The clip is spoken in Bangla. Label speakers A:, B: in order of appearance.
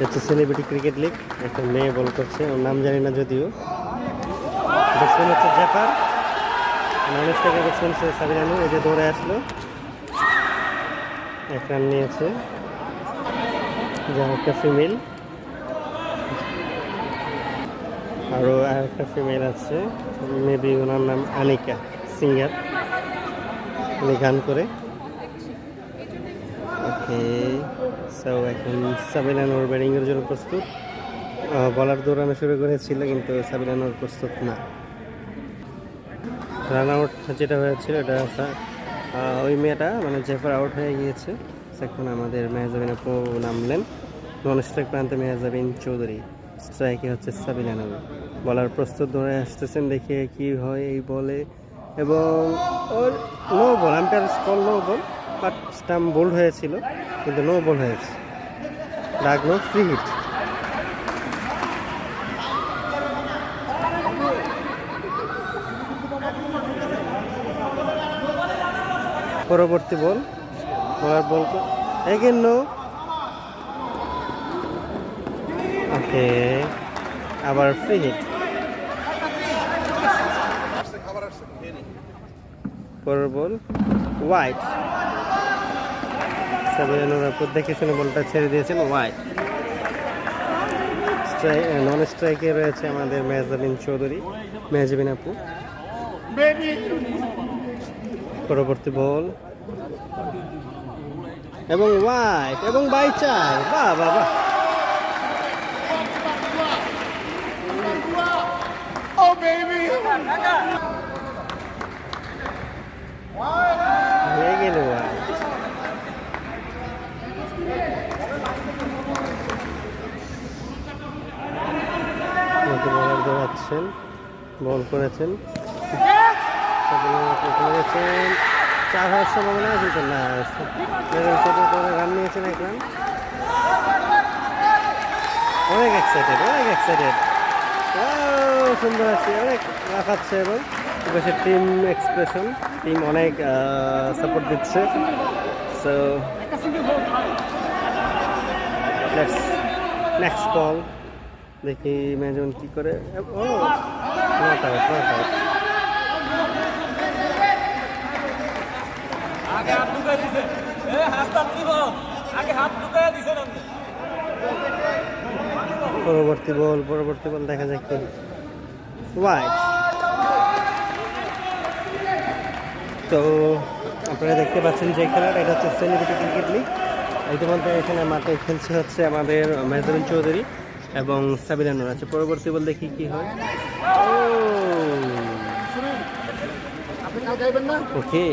A: হচ্ছে সেলিব্রিটি ক্রিকেট লিগ একটা মেয়ে বল করছে, ওর নাম জানি না যদিও। ব্যাটসম্যান হচ্ছে জাফার স্ট্রাইকার ব্যাটসম্যান হচ্ছে সাবিরানু, এই যে দৌড়ে আসলো। এক রান নিয়েছে। যা একটা ফিমেল আরও আর একটা ফিমেল আছে মেবি ওনার নাম আনিকা সিঙ্গার। উনি গান করে। ওকে সো এখন সাবিলানোর ব্যাটিংয়ের জন্য প্রস্তুত। বলার দৌড়ানো শুরু করেছিল, কিন্তু সাবিলানোর প্রস্তুত না। রান আউট যেটা হয়েছিল, এটা ওই মেয়েটা মানে জেফার আউট হয়ে গিয়েছে। এখন আমাদের মেহজাবিন আপু নামলেন। নন স্ট্রাইক প্রান্তে মেহাজাবিন চৌধুরী। স্ট্রাইকে হচ্ছে সাবিলানুর বলার প্রস্তুত ধরে আসতেছেন, দেখে কি হয় এই বলে। এবং ওর no ball umpire scroll no ball but stump bowled হয়েছিল, কিন্তু নো বল হয়েছে। ডাকলো ফ্রি হিট পরবর্তী বল বলার বল এগেন নো ওকে, আবার ফ্রি হিট পরের বল হোয়াইট শুনে বলটা ছেড়ে দিয়েছেন। স্ট্রাইক নন স্ট্রাইকে রয়েছে আমাদের মেহজাবিন চৌধুরী। মেহজাবিন আপু। পরবর্তী বল। এবং হোয়াইট এবং বাই চার বাহ বাহ
B: Oh!
A: হয়ে গেল হোয়াইট নতুন দৌড়াচ্ছেন বল করেছেন। করেছেন চার হওয়ার সম্ভাবনা না করে রান নিয়েছেন এক রান অনেক এক্সাইটেড অনেক এক্সাইটেড সুন্দর আছে। অনেক লাফাচ্ছে এবং বেশি টিম এক্সপ্রেশন টিম অনেক সাপোর্ট দিচ্ছে। সো নেক্সট বল দেখি ম্যাজন কি করে। ও নট আউট নট আউট
C: আগে হাত ঢুকাই দিছে। এ হাতটা দিব আগে হাত ঢুকাই দিছেন
A: পরবর্তী বল পরবর্তী বল দেখা যাক কি তো আপনারা দেখতে পাচ্ছেন যে খেলাটা এটা হচ্ছে সেলিব্রিটি ক্রিকেট লিগ। ইতিমধ্যে এখানে মাঠে খেলছে হচ্ছে আমাদের মেহজাবিন চৌধুরী। এবং সাবিলানুর আছে। পরবর্তী বল দেখি কি হয়?
B: না
A: ওকে।